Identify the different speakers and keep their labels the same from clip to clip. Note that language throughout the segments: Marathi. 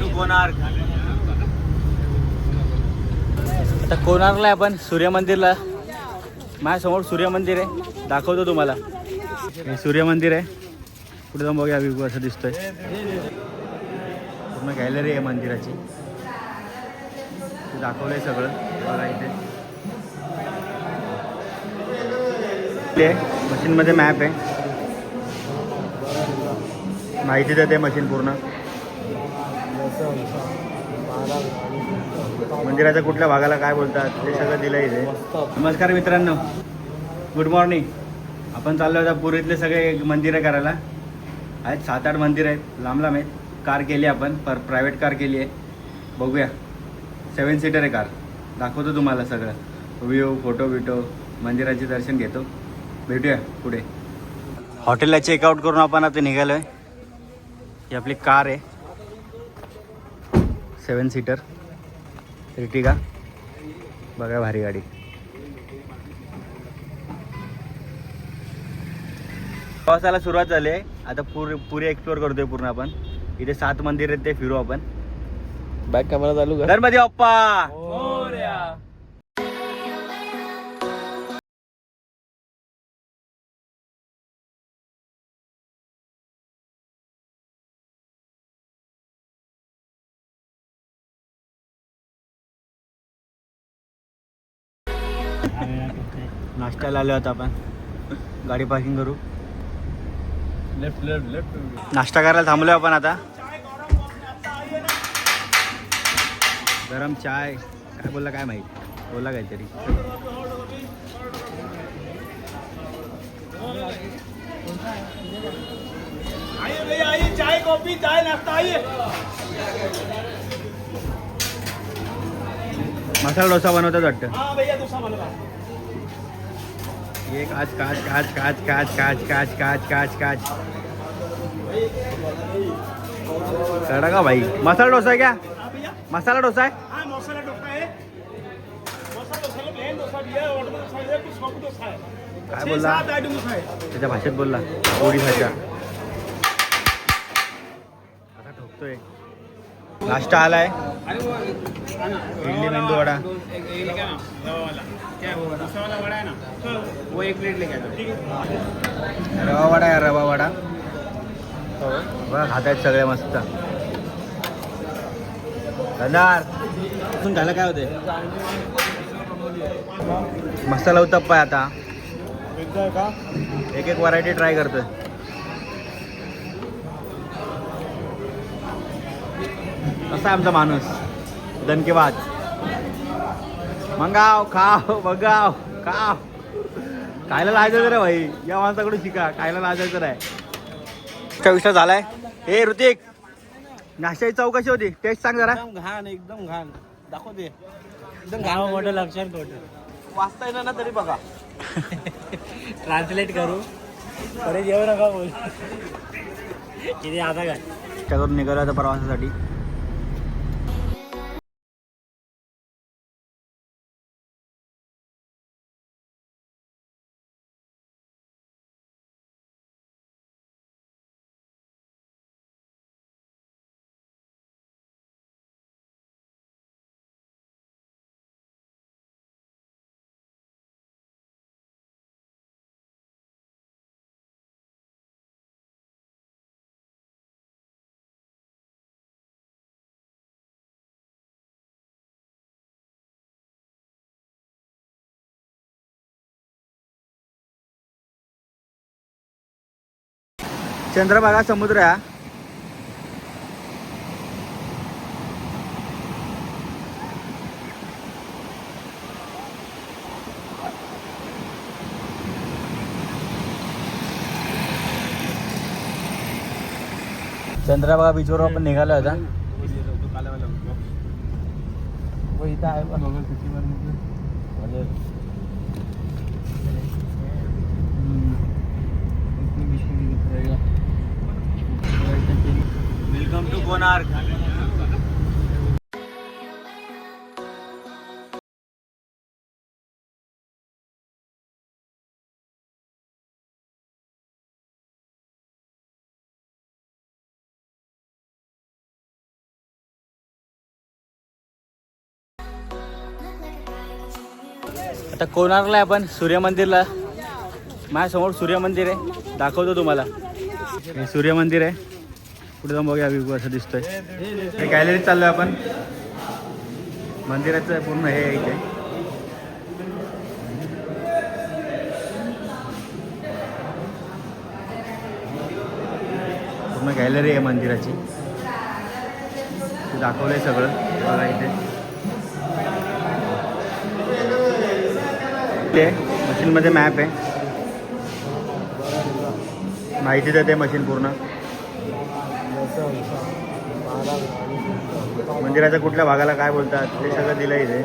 Speaker 1: टू कोणार्क आता कोणार्कला आहे आपण सूर्य मंदिरला? माझ्यासमोर सूर्य मंदिर आहे. दाखवतो तुम्हाला. हे सूर्य मंदिर आहे. पुढे जाऊन बघूया व्यू असं दिसतोय. पूर्ण गॅलरी आहे मंदिराची. ते दाखवलंय सगळं. बघा इथे. इथे मशीनमध्ये मॅप आहे. माहिती देते मशीन पूर्ण. मंदिराच्या कुठल्या भागाला काय बोलतात ते सगळं दिलं इथे. नमस्कार मित्रांनो. गुड मॉर्निंग आपण चाललो होता पुरीतले सगळे मंदिरं करायला. आहेत सात आठ मंदिर आहेत लांब लांब आहेत. कार केली आपण पर प्रायव्हेट कार केली आहे. बघूया. सेवन सीटर आहे कार दाखवतो तुम्हाला सगळं. व्ह्यू फोटो बिटो मंदिराचे दर्शन घेतो. भेटूया पुढे. हॉटेलला चेकआउट करून आपण आता निघालो आहे ही आपली कार आहे. सेवन सीटर रिटिका बघा भारी गाडी. प्रवासाला सुरुवात झाली आहे. आता पुरी पुरी एक्सप्लोर करतोय पूर्ण आपण. इथे सात मंदिर आहेत ते फिरू आपण.
Speaker 2: बॅक कॅमेरा चालू कर.
Speaker 1: गणपती बाप्पा! नाश्त्याला आलो आता आपण. गाडी पार्किंग करू.
Speaker 2: लेफ्ट लेफ्ट लेफ्ट
Speaker 1: नाश्ता करायला थांबलोय आपण आता. गरम चाय. काय बोलला काय माहीत? बोलला काहीतरी.
Speaker 3: आइए भैया आइए चाय कॉफी चाय नाश्ता आइए
Speaker 1: मसाला डोसा बनवतात. वाटतं
Speaker 3: हाँ
Speaker 1: ये काच काच काच काच काच काच काच काच काच काच कड़ा का भाई मसाला डोसा है क्या
Speaker 3: हाँ
Speaker 1: मसाला डोसा है
Speaker 3: हाँ मसाला डोसा है मसाला डोसा है प्लेन डोसा भी है ऑर्डर डोसा है कुछ सब डोसा है
Speaker 1: काय बोलला
Speaker 3: है
Speaker 1: त्याच्या भाषेत बोलला गोडी भाषा आता ठोकतोय नाश्ता आलाय इडली मेंदू वडा
Speaker 3: वो एक प्लेट लेके
Speaker 1: रवा वडा आहे रवा वडा? बघा खात आहेत सगळे मस्त. धन्यवाद अजून झालं काय होते मसाला उत्तप्पा आहे आता. एक एक व्हरायटी ट्राय करतोय. कसा आहे आमचा माणूस? दणकेबाज मंगाव खाव बघाव खाव. खायला लाजायचं रे भाई. या माणसाकडून शिका खायला लाजायचं नाही. चविष्ट झालाय? हे ऋतिक. नाश्त्याची चव कशी होती. टेस्ट सांग जरा.
Speaker 2: एकदम घाण एकदम घाण. दाखव दे एकदम घाण
Speaker 3: मोठं लक्षात ठेवतो
Speaker 2: वाचता येणार ना तरी बघा.
Speaker 3: ट्रान्सलेट करू. परत येऊ नका बोल. किती आता काय?
Speaker 1: त्याकडून निघालो आता प्रवासासाठी. चंद्रभागा समुद्र हा. चंद्रभागा बीचवर आपण निघालो आता
Speaker 2: इथं आहे
Speaker 1: वेलकम टू कोणार्क आता कोणार्कला आपण सूर्यमंदिरला? माझ्यासमोर सूर्यमंदिर आहे. दाखवतो तुम्हाला. हे सूर्यमंदिर आहे. पुढे जाऊन बघूया व्ह्यू असं दिसतोय. हे गॅलरीत चाललो आपण. मंदिराचं पूर्ण हे आहे इथे. पूर्ण गॅलरी आहे मंदिराची. ते दाखवलंय सगळं. बघा इथे. ते मशीनमध्ये मॅप आहे. माहिती देते मशीन पूर्ण. मंदिराच्या कुठल्या भागाला काय बोलतात? ते सगळं दिलं इथे.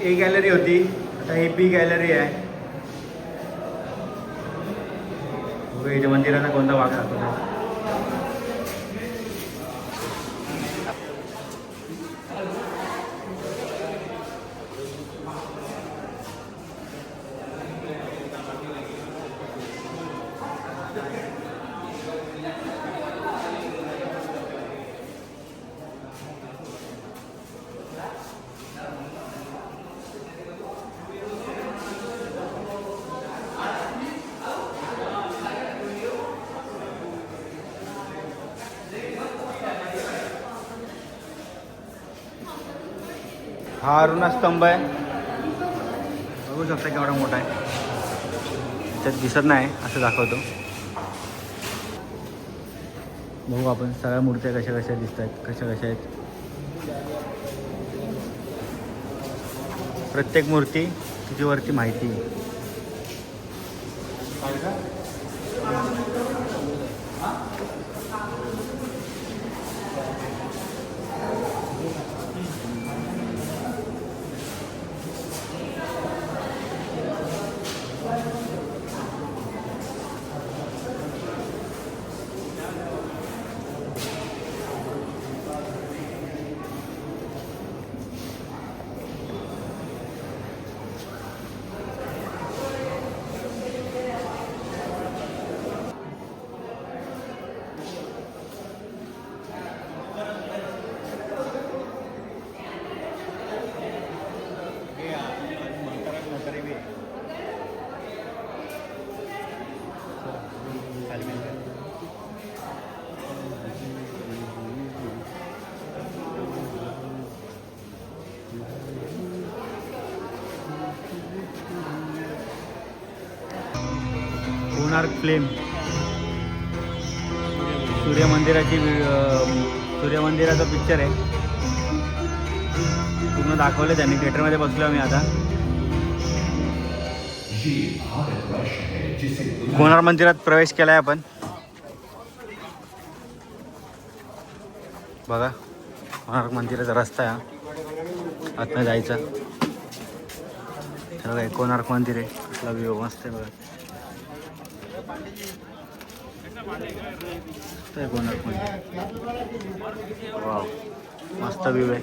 Speaker 1: ए गॅलरी होती. आता ही बी गॅलरी आहे. इथे मंदिराचा कोणता भाग दाखवतो हा अरुणा स्तंभ आहे. बघू शकता केवढा मोठा आहे. त्यात दिसत नाही असं दाखवतो. बघू आपण सगळ्या मूर्त्या कशा कशा दिसत आहेत कशा कशा आहेत. प्रत्येक मूर्ती तिच्यावरती माहिती आहे. कोणार्क फ्लेम सूर्य मंदिराची सूर्य मंदिराचा पिक्चर आहे. पूर्ण दाखवलं त्यांनी. थिएटरमध्ये बसलो आम्ही आता. कोणार्क मंदिरात प्रवेश केलाय आपण? बघा. कोणार्क मंदिराचा रस्ता आहे हा. आतनं जायचा. कोणार्क मंदिर आहे? कसला मस्त आहे बघा. मस्त आहे कोणार्क मंदिर वाव मस्त व्ह्यू आहे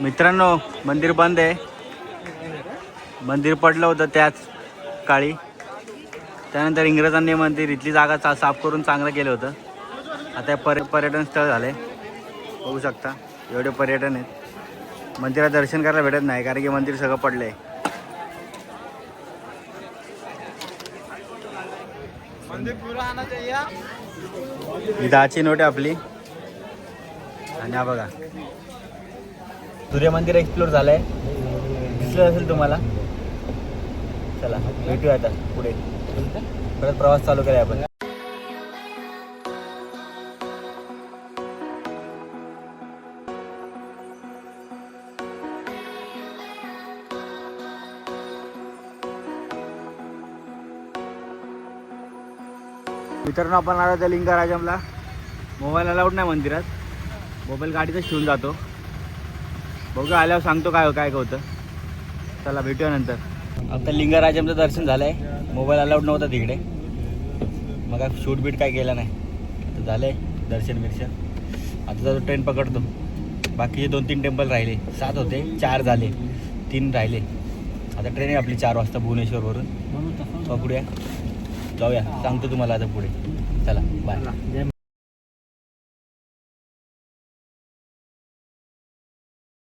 Speaker 1: मित्रांनो मंदिर बंद आहे. मंदिर पडलं होतं त्याच काळी. त्यानंतर इंग्रजांनी मंदिर इथली जागा चा साफ करून चांगलं केलं होतं. आता पर पर्य पर्यटन स्थळ झाले बघू शकता एवढे पर्यटन आहेत. मंदिरात दर्शन करायला भेटत नाही कारण की मंदिर सगळं पडलं आहे ही दहाची नोट आहे आपली. आणि हा बघा. सूर्य मंदिर एक्सप्लोर झालंय. दिसलं असेल तुम्हाला? चला भेटूया आता पुढे. परत प्रवास चालू करूया आपण. मित्रांनो आपण आला त्या लिंगाराजमला. मोबाईल अलाउड नाही मंदिरात. मोबाईल गाडीतच ठेवून जातो. बघू आल्यावर सांगतो काय काय होतं. चला भेटूया नंतर. आता लिंगाराजमचं दर्शन झालंय. मोबाईल अलाउड नव्हता तिकडे. मग शूट बीट काय केलं नाही. आता झालंय दर्शन बिर्शन आता जातो ट्रेन पकडतो. बाकीचे दोन तीन टेम्पल राहिले. सात होते चार झाले. तीन राहिले. आता ट्रेन आहे आपली चार वाजता भुवनेश्वरवरून. बघूया. जाऊया. सांगतो तुम्हाला आता पुढे. चला बाय